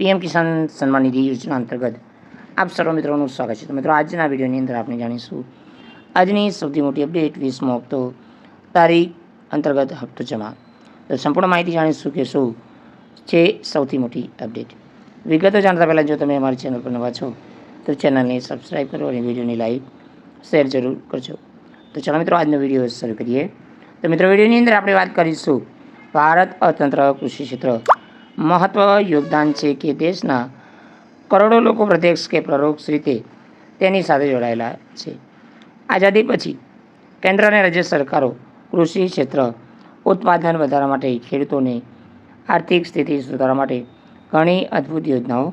PM Kisan Samman Nidhi યોજના અંતર્ગત આપ સર્વ મિત્રોનું સ્વાગત છે તો મિત્રો આજના વિડીયોની અંદર આપણે જાણીશું આજની સૌથી મોટી અપડેટ વીસમો હપ્તો તારીખ અંતર્ગત હપ્તો જમા તો સંપૂર્ણ માહિતી જાણીશું કે શું છે સૌથી મોટી અપડેટ વિગતો જાણતા પહેલાં જો તમે અમારી ચેનલ પર નવા છો તો ચેનલને સબસ્ક્રાઈબ કરો અને વિડીયોની લાઈક શેર જરૂર કરજો તો ચાલો મિત્રો આજનો વીડિયો શરૂ કરીએ તો મિત્રો વિડીયોની અંદર આપણે વાત કરીશું ભારત અર્થતંત્ર કૃષિ ક્ષેત્ર મહત્વ યોગદાન છે કે દેશના કરોડો લોકો પ્રત્યક્ષ કે પરોક્ષ રીતે તેની સાથે જોડાયેલા છે. આઝાદી પછી કેન્દ્ર અને રાજ્ય સરકારો કૃષિ ક્ષેત્ર, ઉત્પાદન વધારવા માટે ખેડૂતોને આર્થિક સ્થિતિ સુધારવા માટે ઘણી અદ્ભુત યોજનાઓ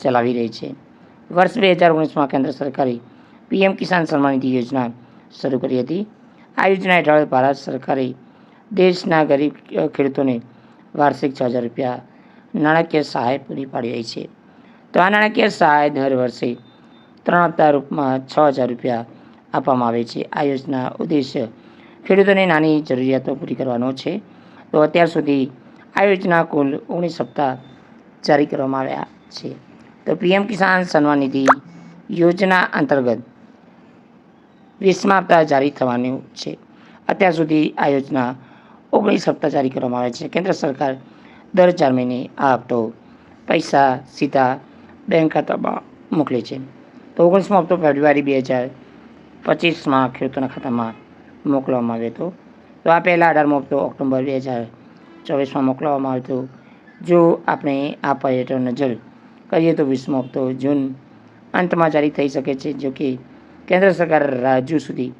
ચલાવી રહી છે. વર્ષ બે હજાર ઓગણીસમાં કેન્દ્ર સરકારે પીએમ કિસાન સન્માન નિધિ યોજના શરૂ કરી હતી. આ યોજના હેઠળ ભારત સરકારે દેશના ગરીબ ખેડૂતોને વાર્ષિક છ હજાર રૂપિયા નાણાકીય સહાય પૂરી પાડી રહી છે. તો આ નાણાકીય સહાય દર વર્ષે ત્રણ હપ્તા રૂપમાં છ હજાર રૂપિયા આપવામાં આવે છે. આ યોજના ઉદ્દેશ્ય ખેડૂતોને નાની જરૂરિયાતો પૂરી કરવાનો છે. તો અત્યાર સુધી આ યોજના કુલ ઓગણીસ હપ્તા જારી કરવામાં આવ્યા છે. તો પીએમ કિસાન સન્માન નિધિ યોજના અંતર્ગત વીસમા હપ્તા જારી થવાનું છે. અત્યાર સુધી આ યોજના ઓગણીસ હપ્તા જારી કરવામાં આવે છે. કેન્દ્ર સરકાર દર ચાર મહિને આ હપ્તો પૈસા સીધા બેંક ખાતામાં મોકલે છે. તો ઓગણીસમો હપ્તો ફેબ્રુઆરી બે હજાર પચીસમાં ખેડૂતોના ખાતામાં મોકલવામાં આવ્યો હતો. તો આ પહેલાં અઢારમો હપ્તો ઓક્ટોબર બે હજાર ચોવીસમાં મોકલવામાં આવ્યો હતો. જો આપણે આ પર્યટન નજર કરીએ તો વીસમો હપ્તો જૂન અંતમાં જારી થઈ શકે છે, જો કે કેન્દ્ર સરકાર રાજ્યો સુધી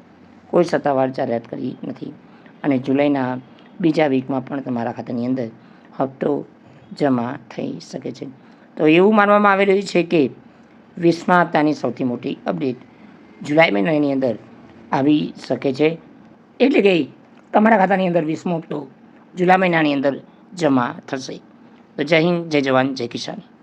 કોઈ સત્તાવાર જાહેરાત કરી નથી. અને જુલાઈના બીજા વીકમાં પણ તમારા ખાતાની અંદર હપ્તો જમા થઈ શકે છે. તો એવું માનવામાં આવી રહ્યું છે કે વીસમા હપ્તાની સૌથી મોટી અપડેટ જુલાઈ મહિનાની અંદર આવી શકે છે. એટલે કે તમારા ખાતાની અંદર વીસમો હપ્તો જુલાઈ મહિનાની અંદર જમા થશે. તો જય હિન્દ, જય જવાન, જય કિસાન.